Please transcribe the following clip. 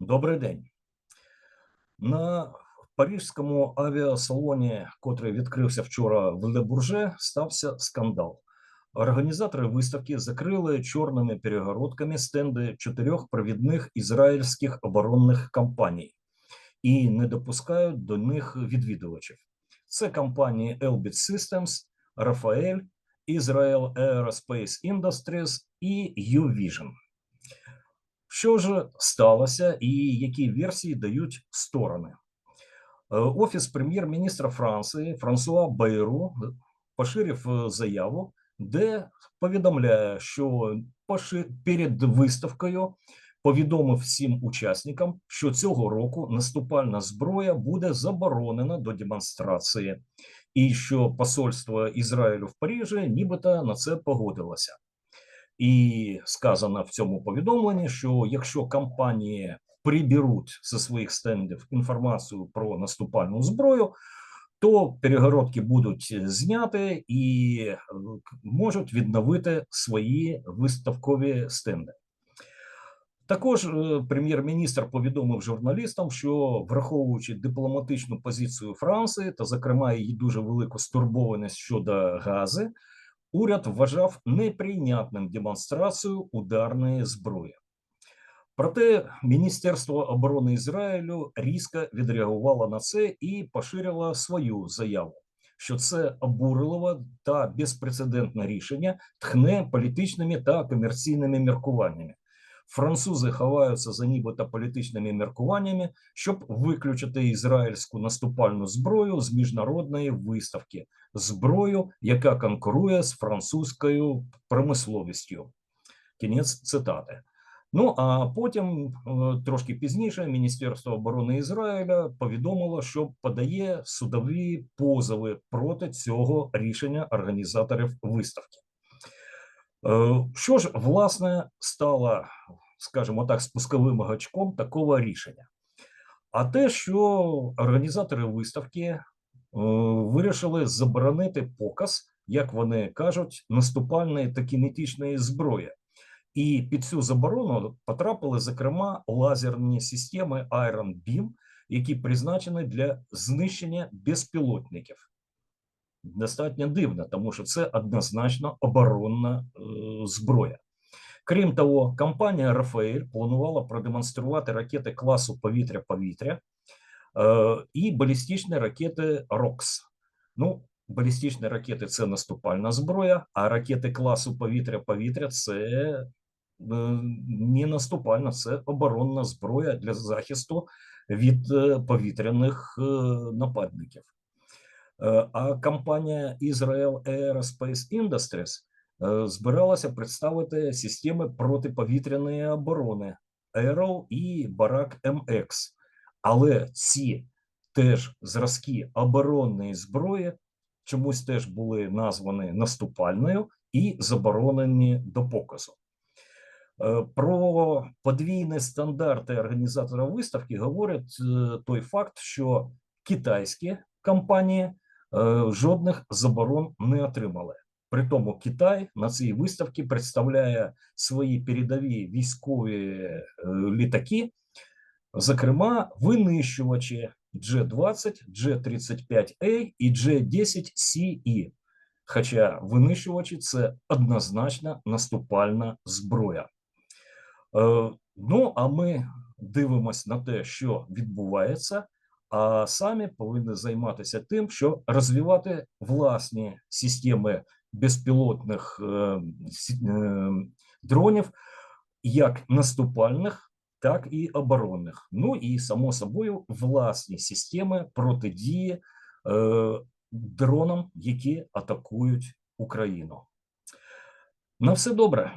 Добрий день. На парижському авіасалоні, котрий відкрився вчора в Ле Бурже, стався скандал. Організатори виставки закрили чорними перегородками стенди чотирьох провідних ізраїльських оборонних компаній і не допускають до них відвідувачів. Це компанії Elbit Systems, Rafael, Israel Aerospace Industries і U-Vision. Що ж сталося і які версії дають сторони? Е, Офіс прем'єр-міністра Франції Франсуа Бейру поширив е, заяву, де повідомляє, що перед виставкою повідомив всім учасникам, що цього року наступальна зброя буде заборонена до демонстрації, і що посольство Ізраїлю в Парижі нібито на це погодилося. І сказано в цьому повідомленні, що якщо компанії приберуть зі своїх стендів інформацію про наступальну зброю, то перегородки будуть зняті і е, можуть відновити свої виставкові стенди. Також е, прем'єр-міністр повідомив журналістам, що враховуючи дипломатичну позицію Франції та, зокрема, її дуже велику стурбованість щодо Гази, уряд вважав неприйнятним демонстрацію ударної зброї. Проте Міністерство оборони Ізраїлю різко відреагувало на це і поширило свою заяву, що це обурливе та безпрецедентне рішення тхне політичними та комерційними міркуваннями. Французи ховаються за нібито політичними міркуваннями, щоб виключити ізраїльську наступальну зброю з міжнародної виставки, зброю, яка конкурує з французькою промисловістю. Кінець цитати. Ну а потім, е, трошки пізніше, Міністерство оборони Ізраїля повідомило, що подає судові позови проти цього рішення організаторів виставки. Е, Що ж, власне, стало, скажімо так, спусковим гачком такого рішення? А те, що організатори виставки е, вирішили заборонити показ, як вони кажуть, наступальної та кінетичної зброї. І під цю заборону потрапили, зокрема, лазерні системи Iron Beam, які призначені для знищення безпілотників. Достатньо дивно, тому що це однозначно оборонна е, зброя. Крім того, компанія Рафаель планувала продемонструвати ракети класу повітря-повітря е, і балістичні ракети РОКС. Ну, балістичні ракети це наступальна зброя, а ракети класу повітря-повітря це е, не наступальна, це оборонна зброя для захисту від повітряних нападників. Е, А компанія Israel Aerospace Industries збиралася представити системи протиповітряної оборони Arrow і Барак MX. Але ці теж зразки оборонної зброї чомусь теж були названі наступальною і заборонені до показу. Е, Про подвійні стандарти організатора виставки говорить е, той факт, що китайські компанії жодних заборон не отримали. При тому Китай на цій виставці представляє свої передові військові е, літаки, зокрема, винищувачі G-20, G-35A і G-10CE. Хоча винищувачі це однозначно наступальна зброя. Е, Ну, а ми дивимося на те, що відбувається, а самі повинні займатися тим, що розвивати власні системи безпілотних е, е, дронів, як наступальних, так і оборонних. Ну і само собою власні системи протидії е, дронам, які атакують Україну. На все добре.